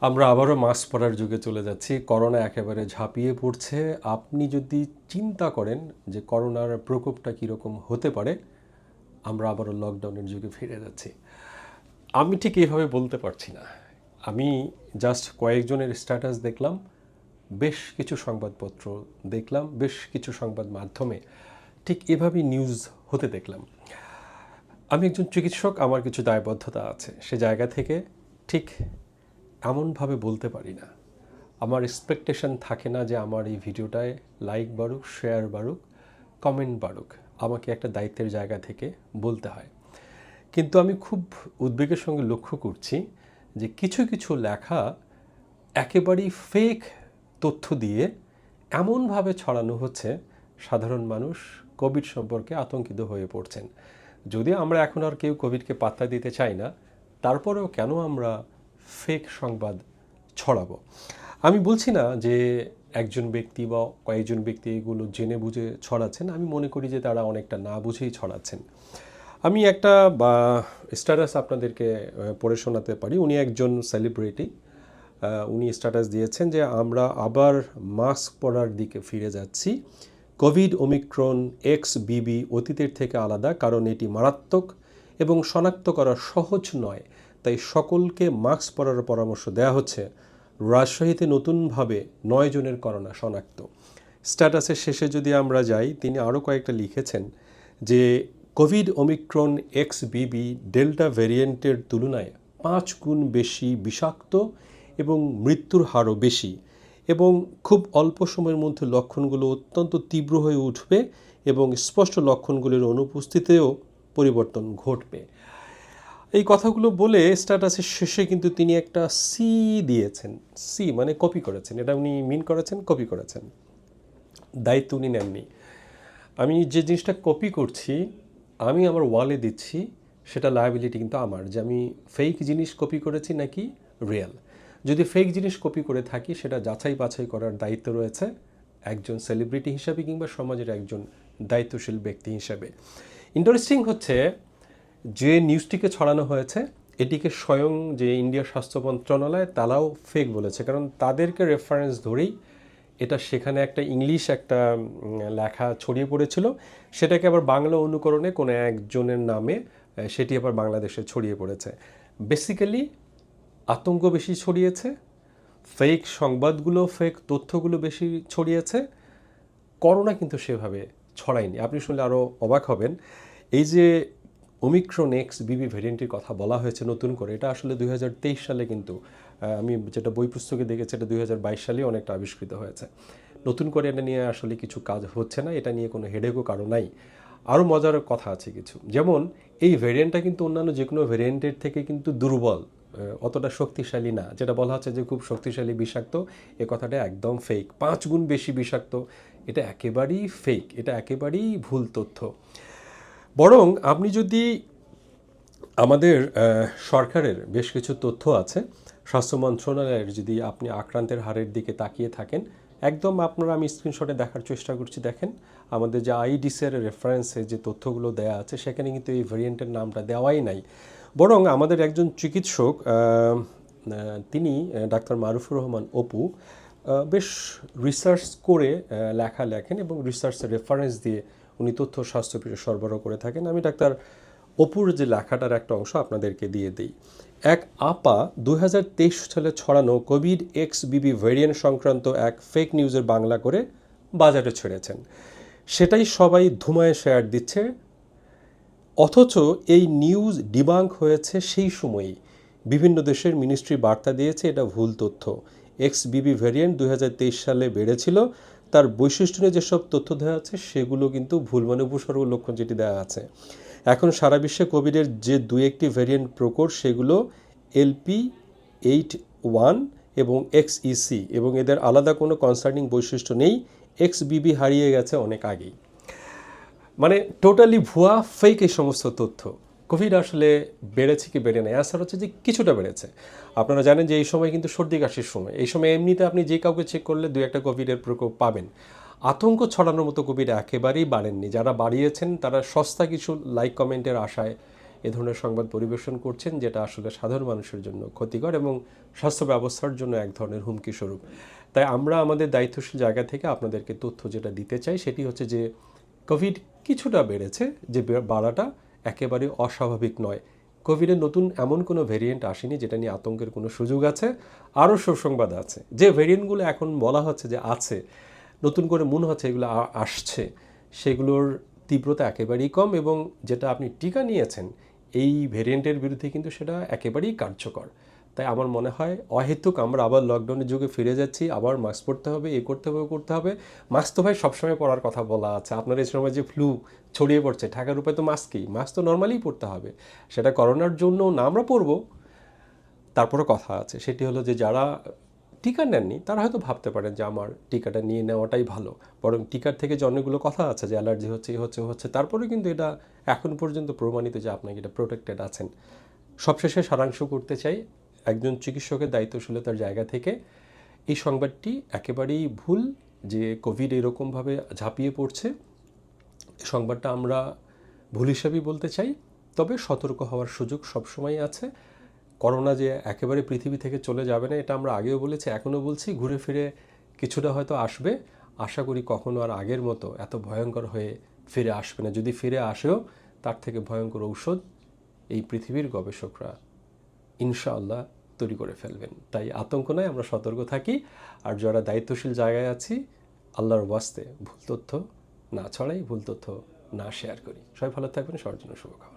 আমরা আবারও মাস্ক পরার যুগে চলে যাচ্ছি। করোনা একেবারে ঝাঁপিয়ে পড়ছে। আপনি যদি চিন্তা করেন যে করোনার প্রকোপটা কীরকম হতে পারে, আমরা আবারও লকডাউনের যুগে ফিরে যাচ্ছি। আমি ঠিক এইভাবে বলতে পারছি না। আমি জাস্ট কয়েকজনের স্ট্যাটাস দেখলাম, বেশ কিছু সংবাদপত্র দেখলাম, বেশ কিছু সংবাদ মাধ্যমে ঠিক এভাবেই নিউজ হতে দেখলাম। আমি একজন চিকিৎসক, আমার কিছু দায়বদ্ধতা আছে। সে জায়গা থেকে ঠিক এমনভাবে বলতে পারি না। আমার এক্সপেকটেশন থাকে না যে আমার এই ভিডিওটায় লাইক বাড়ুক শেয়ার বাড়ুক কমেন্ট বাড়ুক। আমাকে একটা দায়িত্বের জায়গা থেকে বলতে হয়। কিন্তু আমি খুব উদ্বেগের সঙ্গে লক্ষ্য করছি যে কিছু কিছু লেখা একেবারেই ফেক তথ্য দিয়ে এমনভাবে ছড়ানো হচ্ছে, সাধারণ মানুষ কোভিড সম্পর্কে আতঙ্কিত হয়ে পড়ছেন। যদিও আমরা এখন আর কেউ কোভিডকে পাত্তা দিতে চাই না, তারপরেও কেন আমরা ফেক সংবাদ ছড়াবো। আমি বলছি না যে একজন ব্যক্তি বা কয়েকজন ব্যক্তি এগুলো জেনে বুঝে ছড়াচ্ছেন, আমি মনে করি যে তারা অনেকটা না বুঝেই ছড়াচ্ছেন। আমি একটা, বা স্ট্যাটাস আপনাদেরকে পড়ে শোনাতে পারি। উনি একজন সেলিব্রিটি উনি স্ট্যাটাস দিয়েছেন যে আমরা আবার মাস্ক পরার দিকে ফিরে যাচ্ছি। কোভিড ওমিক্রন এক্স বিবি অতীতের থেকে আলাদা, কারণ এটি মারাত্মক এবং শনাক্ত করা সহজ নয়। তাই সকলকে মাস্ক পরার পরামর্শ দেওয়া হচ্ছে। রাজশাহীতে নতুনভাবে নয় জনের করোনা শনাক্ত। স্ট্যাটাসের শেষে যদি আমরা যাই, তিনি আরও কয়েকটা লিখেছেন যে, Covid Omicron X BB Delta ভ্যারিয়েন্টের তুলনায় পাঁচ গুণ বেশি বিষাক্ত এবং মৃত্যুর হারও বেশি এবং খুব অল্প সময়ের মধ্যে লক্ষণগুলো অত্যন্ত তীব্র হয়ে উঠবে এবং স্পষ্ট লক্ষণগুলির অনুপস্থিতিতেও পরিবর্তন ঘটবে। এই কথাগুলো বলে স্ট্যাটাসের শেষে কিন্তু তিনি একটা সি দিয়েছেন। সি মানে কপি করেছেন। এটা উনি মিন করেছেন কপি করেছেন। দায়িত্ব উনি নেননি। আমি যে জিনিসটা কপি করছি, আমি আমার ওয়ালে দিচ্ছি, সেটা লায়াবিলিটি কিন্তু আমার যে আমি ফেক জিনিস কপি করেছি নাকি রিয়েল যদি ফেক জিনিস কপি করে থাকি, সেটা যাচাই বাছাই করার দায়িত্ব রয়েছে একজন সেলিব্রিটি হিসাবে কিংবা সমাজের একজন দায়িত্বশীল ব্যক্তি হিসাবে। ইন্টারেস্টিং হচ্ছে যে নিউজটিকে ছড়ানো হয়েছে, এটিকে স্বয়ং যে ইন্ডিয়ার স্বাস্থ্য মন্ত্রণালয়, তারাও ফেক বলেছে। কারণ তাদেরকে রেফারেন্স ধরেই এটা সেখানে একটা ইংলিশ একটা লেখা ছড়িয়ে পড়েছিল। সেটাকে আবার বাংলা অনুকরণে কোনো একজনের নামে সেটি আবার বাংলাদেশে ছড়িয়ে পড়েছে। বেসিক্যালি আতঙ্ক বেশি ছড়িয়েছে ফেক সংবাদগুলো ফেক তথ্যগুলো বেশি ছড়িয়েছে। করোনা কিন্তু সেভাবে ছড়ায়নি। আপনি শুনলে আরও অবাক হবেন। এই যে ওমিক্রন এক্স বিবি ভ্যারিয়েন্টের কথা বলা হয়েছে নতুন করে। এটা আসলে দুই হাজার তেইশ সালে কিন্তু আমি যেটা বই পুস্তকে দেখেছি, এটা দুই সালে অনেকটা আবিষ্কৃত হয়েছে। নতুন করে এটা নিয়ে আসলে কিছু কাজ হচ্ছে না, এটা নিয়ে কোনো হেডেকও কারও নাই। আরও মজার কথা আছে কিছু। যেমন, এই ভ্যারিয়েন্টটা কিন্তু অন্যান্য যে কোনো ভ্যারিয়েন্টের থেকে কিন্তু দুর্বল অতটা শক্তিশালী না। যেটা বলা হচ্ছে যে খুব শক্তিশালী বিষাক্ত, এ কথাটা একদম ফেক পাঁচ গুণ বেশি বিষাক্ত, এটা একেবারেই ফেক এটা একেবারেই ভুল তথ্য। বরং আপনি যদি আমাদের সরকারের বেশ কিছু তথ্য আছে, স্বাস্থ্য মন্ত্রণালয়ের যদি আপনি আক্রান্তের হারের দিকে তাকিয়ে থাকেন, একদম আপনারা আমি স্ক্রিনশটে দেখার চেষ্টা করছি, দেখেন আমাদের যে আইডিসের রেফারেন্সে যে তথ্যগুলো দেওয়া আছে, সেখানে কিন্তু এই ভেরিয়েন্টের নামটা দেওয়াই নাই। বরং আমাদের একজন চিকিৎসক তিনি ডাক্তার মারুফুর রহমান অপু বেশ রিসার্চ করে লেখা লেখেন এবং রিসার্চের রেফারেন্স দিয়ে উনি তথ্য স্বাস্থ্য বিষয়ে সরবরাহ করে থাকেন। আমি ডাক্তার অপুর যে লেখাটার একটা অংশ আপনাদেরকে দিয়ে দিই। এক আপা দু হাজার তেইশ সালে ছড়ানো কোভিড এক্স বিবি ভেরিয়েন্ট সংক্রান্ত এক ফেক নিউজের বাংলা করে বাজারে ছেড়েছেন। সেটাই সবাই ধুমায় শেয়ার দিচ্ছে। অথচ এই নিউজ ডিবাঙ্ক হয়েছে সেই সময়ই। বিভিন্ন দেশের মিনিস্ট্রি বার্তা দিয়েছে এটা ভুল তথ্য। এক্স বিবি হাজার তেইশ সালে বেড়েছিল। তার বৈশিষ্ট্য নিয়ে যেসব তথ্য দেওয়া আছে, সেগুলো কিন্তু ভুল মানে উপসর্গ লক্ষণ যেটি দেওয়া আছে। এখন সারা বিশ্বে কোভিডের যে দু একটি ভ্যারিয়েন্ট প্রকট সেগুলো এলপি এইট ওয়ান এবং এক্স ইসি এবং এদের আলাদা কোনো কনসার্নিং বৈশিষ্ট্য নেই। এক্স বিবি হারিয়ে গেছে অনেক আগেই। মানে টোটালি ভুয়া ফেক এই সমস্ত তথ্য। কোভিড আসলে বেড়েছে কি বেড়ে নেই? অ্যান্সার হচ্ছে যে কিছুটা বেড়েছে। আপনারা জানেন যে এই সময় কিন্তু সর্দি কাশির সময়। এই সময় এমনিতে আপনি যে কাউকে চেক করলে দু একটা কোভিডের প্রকোপ পাবেন। আতঙ্ক ছড়ানোর মতো কোভিড একেবারেই বাড়েননি। যারা বাড়িয়েছেন, তারা সস্তা কিছু লাইক কমেন্টের আশায় এ ধরনের সংবাদ পরিবেশন করছেন, যেটা আসলে সাধারণ মানুষের জন্য ক্ষতিকর এবং স্বাস্থ্য ব্যবস্থার জন্য এক ধরনের হুমকি স্বরূপ। তাই আমরা আমাদের দায়িত্বশীল জায়গা থেকে আপনাদেরকে তথ্য যেটা দিতে চাই, সেটি হচ্ছে যে কোভিড কিছুটা বেড়েছে, যে বাড়াটা একেবারে অস্বাভাবিক নয়। কোভিডের নতুন এমন কোনো ভেরিয়েন্ট আসেনি যেটা নিয়ে আতঙ্কের কোনো সুযোগ আছে, আরও সুসংবাদ আছে। যে ভেরিয়েন্টগুলো এখন বলা হচ্ছে যে আছে, নতুন করে মনে হচ্ছে এগুলো আসছে, সেগুলোর তীব্রতা একেবারেই কম এবং যেটা আপনি টিকা নিয়েছেন, এই ভেরিয়েন্টের বিরুদ্ধে কিন্তু সেটা একেবারেই কার্যকর। তাই আমার মনে হয় অহেতুক আমরা আবার লকডাউনের যুগে ফিরে যাচ্ছি, আবার মাস্ক পরতে হবে, এ করতে হবে করতে হবে। মাস্ক তো ভাই সবসময় পরার কথা বলা আছে। আপনার এই সময় যে ফ্লু ছড়িয়ে পড়ছে, ঢাকার উপায় তো মাস্কই মাস্ক তো নর্মালি পরতে হবে। সেটা করোনার জন্য না আমরা পরবো। তারপরে কথা আছে। সেটি হলো যে যারা টিকা নেননি, তারা হয়তো ভাবতে পারেন যে আমার টিকাটা নিয়ে নেওয়াটাই ভালো। বরং টিকার থেকে যে অনেকগুলো কথা আছে যে অ্যালার্জি হচ্ছে হচ্ছে হচ্ছে তারপরে কিন্তু এটা এখন পর্যন্ত প্রমাণিত যে আপনাকে এটা প্রোটেক্টেড আছেন। সবশেষে সারাংশ করতে চাই একজন চিকিৎসকের দায়িত্বশীলতার জায়গা থেকে এই সংবাদটি একেবারেই ভুল যে কোভিড এরকমভাবে ঝাঁপিয়ে পড়ছে। সংবাদটা আমরা ভুল হিসাবেই বলতে চাই, তবে সতর্ক হওয়ার সুযোগ সবসময় আছে। করোনা যে একেবারে পৃথিবী থেকে চলে যাবে না, এটা আমরা আগেও বলেছি, এখনও বলছি, ঘুরে ফিরে কিছুটা হয়তো আসবে। আশা করি কখনো আর আগের মতো এত ভয়ঙ্কর হয়ে ফিরে আসবে না। যদি ফিরে আসেও, তার থেকে ভয়ঙ্কর ঔষধ এই পৃথিবীর গবেষকরা ইনশাআল্লাহ তৈরি করে ফেলবেন। তাই আতঙ্ক নয়, আমরা সতর্ক থাকি। আর যারা দায়িত্বশীল জায়গায় আছি, আল্লাহর ওয়াস্তে ভুল তথ্য না ছড়াই, ভুল তথ্য না শেয়ার করি। সবাই ভালো থাকবেন, সবার জন্য শুভকামনা।